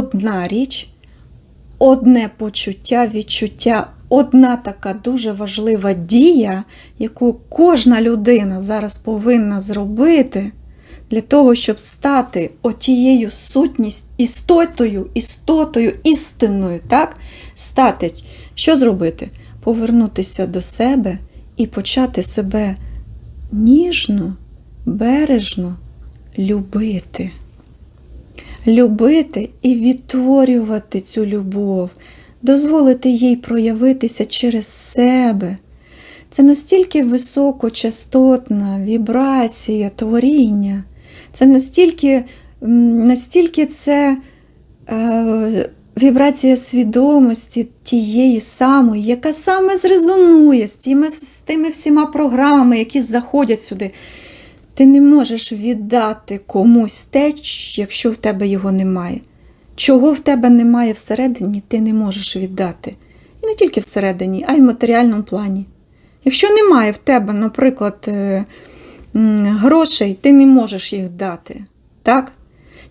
одна річ, одне почуття, відчуття, одна така дуже важлива дія, яку кожна людина зараз повинна зробити для того, щоб стати отією сутність, істотою, істотою, істинною, так? Стати. Що зробити? Повернутися до себе і почати себе ніжно, бережно любити. Любити і відтворювати цю любов, дозволити їй проявитися через себе. Це настільки високочастотна вібрація творіння, це настільки, настільки це е, вібрація свідомості тієї самої, яка саме зрезонує з тими, з тими всіма програмами, які заходять сюди. Ти не можеш віддати комусь те, якщо в тебе його немає. Чого в тебе немає всередині, ти не можеш віддати. І не тільки всередині, а й в матеріальному плані. Якщо немає в тебе, наприклад, е, грошей, ти не можеш їх дати. Так?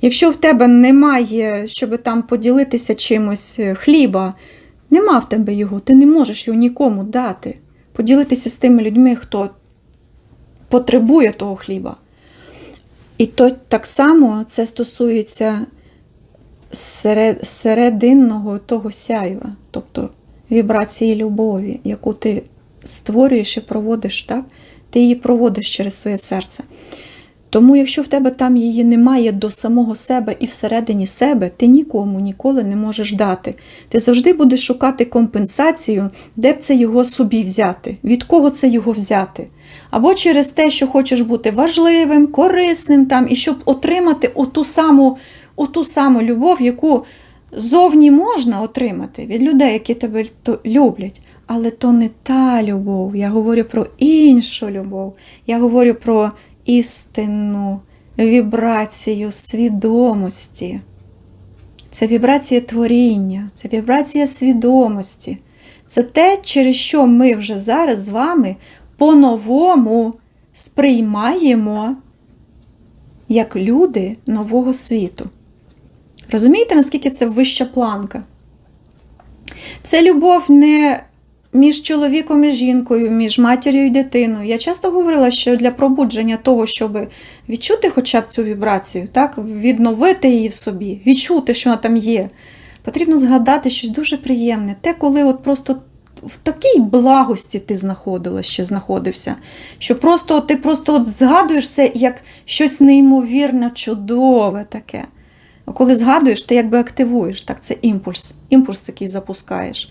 Якщо в тебе немає, щоб там поділитися чимось е, хліба, нема в тебе його, ти не можеш його нікому дати. Поділитися з тими людьми, хто потребує того хліба. І то так само це стосується серед, серединного того сяйва, тобто вібрації любові, яку ти створюєш і проводиш, так? ти її проводиш через своє серце. Тому, якщо в тебе там її немає до самого себе і всередині себе, ти нікому ніколи не можеш дати. Ти завжди будеш шукати компенсацію, де б це його собі взяти, від кого це його взяти. Або через те, що хочеш бути важливим, корисним там, і щоб отримати оту саму, оту саму любов, яку зовні можна отримати від людей, які тебе люблять. Але то не та любов. Я говорю про іншу любов. Я говорю про істинну вібрацію свідомості. Це вібрація творіння, це вібрація свідомості. Це те, через що ми вже зараз з вами по-новому сприймаємо як люди нового світу. Розумієте, наскільки це вища планка? Це любов не між чоловіком і жінкою, між матір'ю і дитиною. Я часто говорила, що для пробудження того, щоб відчути хоча б цю вібрацію, так, відновити її в собі, відчути, що вона там є, потрібно згадати щось дуже приємне. Те, коли от просто в такій благості ти знаходилась, ще знаходився, що просто ти просто от згадуєш це як щось неймовірно чудове таке. Коли згадуєш, ти якби активуєш, так, це імпульс, імпульс такий запускаєш.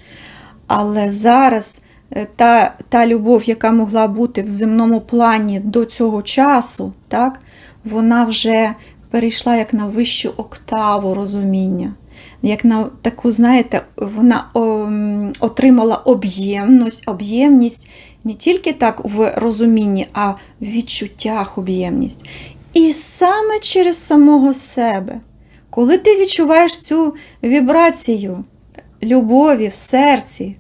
Але зараз е, та, та любов, яка могла бути в земному плані до цього часу, так, вона вже перейшла як на вищу октаву розуміння. Як на таку, знаєте, вона отримала об'ємність, об'ємність не тільки так в розумінні, а в відчуттях об'ємність. І саме через самого себе, коли ти відчуваєш цю вібрацію любові в серці,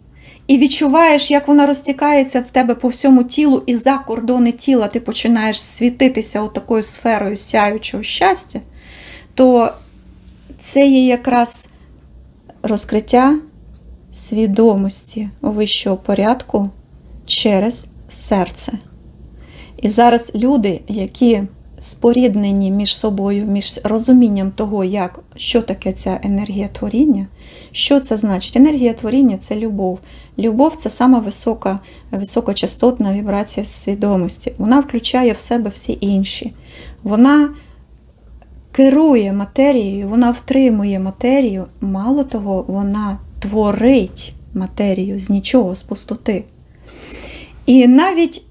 і відчуваєш, як вона розтікається в тебе по всьому тілу, і за кордони тіла ти починаєш світитися отакою сферою сяючого щастя, то це є якраз розкриття свідомості вищого порядку через серце. І зараз люди, які споріднені між собою, між розумінням того, як, що таке ця енергія творіння, що це значить? Енергія творіння це любов. Любов це сама висока, високочастотна вібрація свідомості. Вона включає в себе всі інші. Вона керує матерією, вона втримує матерію. Мало того, вона творить матерію з нічого, з пустоти. І навіть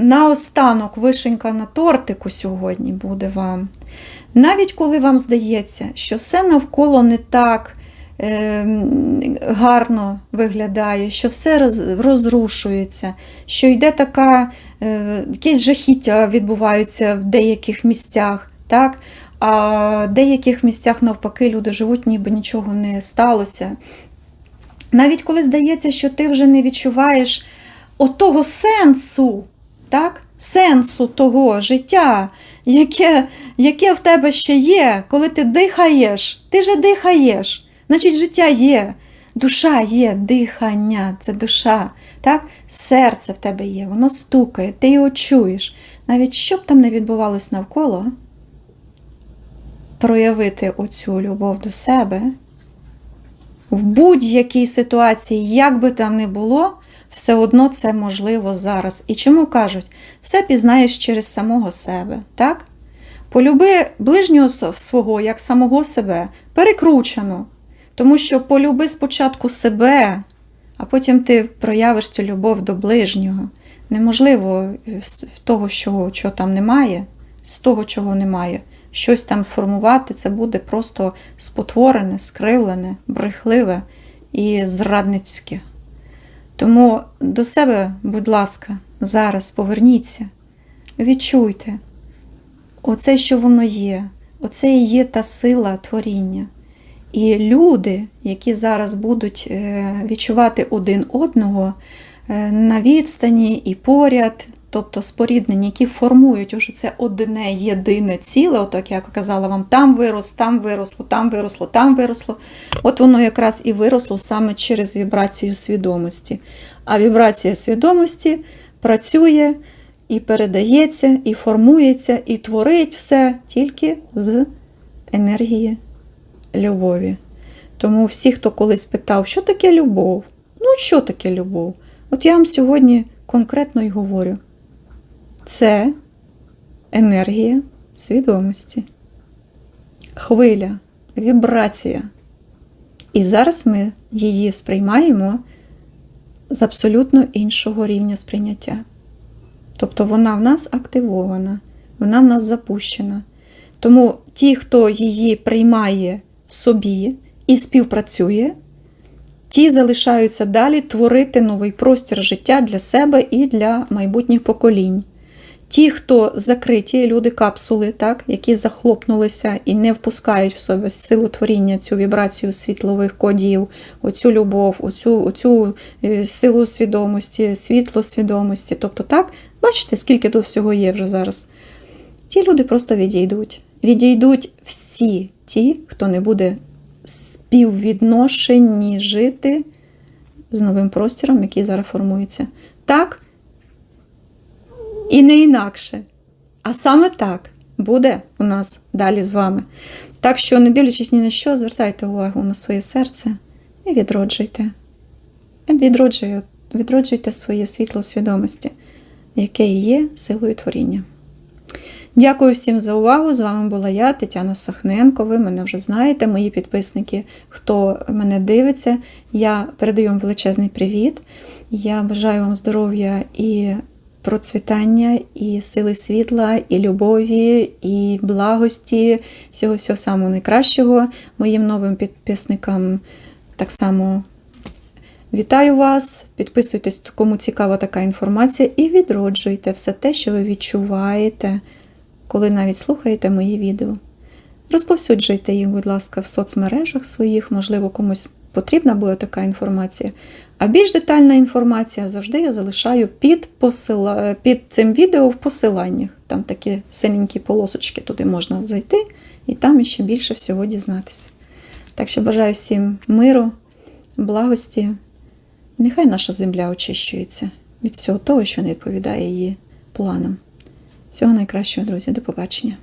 наостанок вишенька на тортику сьогодні буде вам. Навіть коли вам здається, що все навколо не так е, гарно виглядає, що все розрушується, що йде така, е, якісь жахіття відбуваються в деяких місцях, так? а в деяких місцях навпаки люди живуть, ніби нічого не сталося. Навіть коли здається, що ти вже не відчуваєш отого сенсу, так? сенсу того життя, яке, яке в тебе ще є, коли ти дихаєш, ти же дихаєш, значить життя є. Душа є, дихання, це душа. Так? Серце в тебе є, воно стукає, ти його чуєш. Навіть що б там не відбувалось навколо, проявити оцю любов до себе в будь-якій ситуації, як би там не було, все одно це можливо зараз. І чому кажуть, все пізнаєш через самого себе, так? Полюби ближнього свого як самого себе, перекручено. Тому що полюби спочатку себе, а потім ти проявиш цю любов до ближнього. Неможливо е, в того, чого, чого там немає, з того, чого немає, щось там формувати, це буде просто спотворене, скривлене, брехливе і зрадницьке. Тому до себе, будь ласка, зараз поверніться, відчуйте, оце, що воно є, оце і є та сила творіння. І люди, які зараз будуть е, відчувати один одного е, на відстані і поряд, тобто споріднені, які формують уже це одне єдине ціле, от як я казала вам, там вирос, там виросло, там виросло, там виросло. От воно якраз і виросло саме через вібрацію свідомості. А вібрація свідомості працює і передається, і формується, і творить все тільки з енергії любові. Тому всі, хто колись питав, що таке любов? Ну, що таке любов? От я вам сьогодні конкретно й говорю: це енергія свідомості, хвиля, вібрація. І зараз ми її сприймаємо з абсолютно іншого рівня сприйняття. Тобто вона в нас активована, вона в нас запущена. Тому ті, хто її приймає в собі і співпрацює, ті залишаються далі творити новий простір життя для себе і для майбутніх поколінь. Ті, хто закриті, люди капсули, так, які захлопнулися і не впускають в себе силу творіння, цю вібрацію світлових кодів, оцю любов, оцю, оцю е, силу свідомості, світло свідомості. Тобто, так, бачите, скільки тут всього є вже зараз. Ті люди просто відійдуть. Відійдуть всі ті, хто не буде співвідношенні жити з новим простіром, який зараз формується. Так і не інакше. А саме так буде у нас далі з вами. Так що, не дивлячись ні на що, звертайте увагу на своє серце і відроджуйте. Відроджуйте, своє світло свідомості, яке і є силою творіння. Дякую всім за увагу. З вами була я, Тетяна Сахненко. Ви мене вже знаєте, мої підписники, хто мене дивиться. Я передаю вам величезний привіт. Я бажаю вам здоров'я і процвітання, і сили світла, і любові, і благості, всього всього самого найкращого. Моїм новим підписникам так само. Вітаю вас, підписуйтесь, кому цікава така інформація, і відроджуйте все те, що ви відчуваєте, коли навіть слухаєте мої відео. Розповсюджуйте їх, будь ласка, в соцмережах своїх, можливо, комусь потрібна буде така інформація. А більш детальна інформація завжди я залишаю під, посила... під цим відео в посиланнях. Там такі синенькі полосочки, туди можна зайти, і там іще більше всього дізнатися. Так що бажаю всім миру, благості. Нехай наша земля очищується від всього того, що не відповідає її планам. Всього найкращого, друзі, до побачення.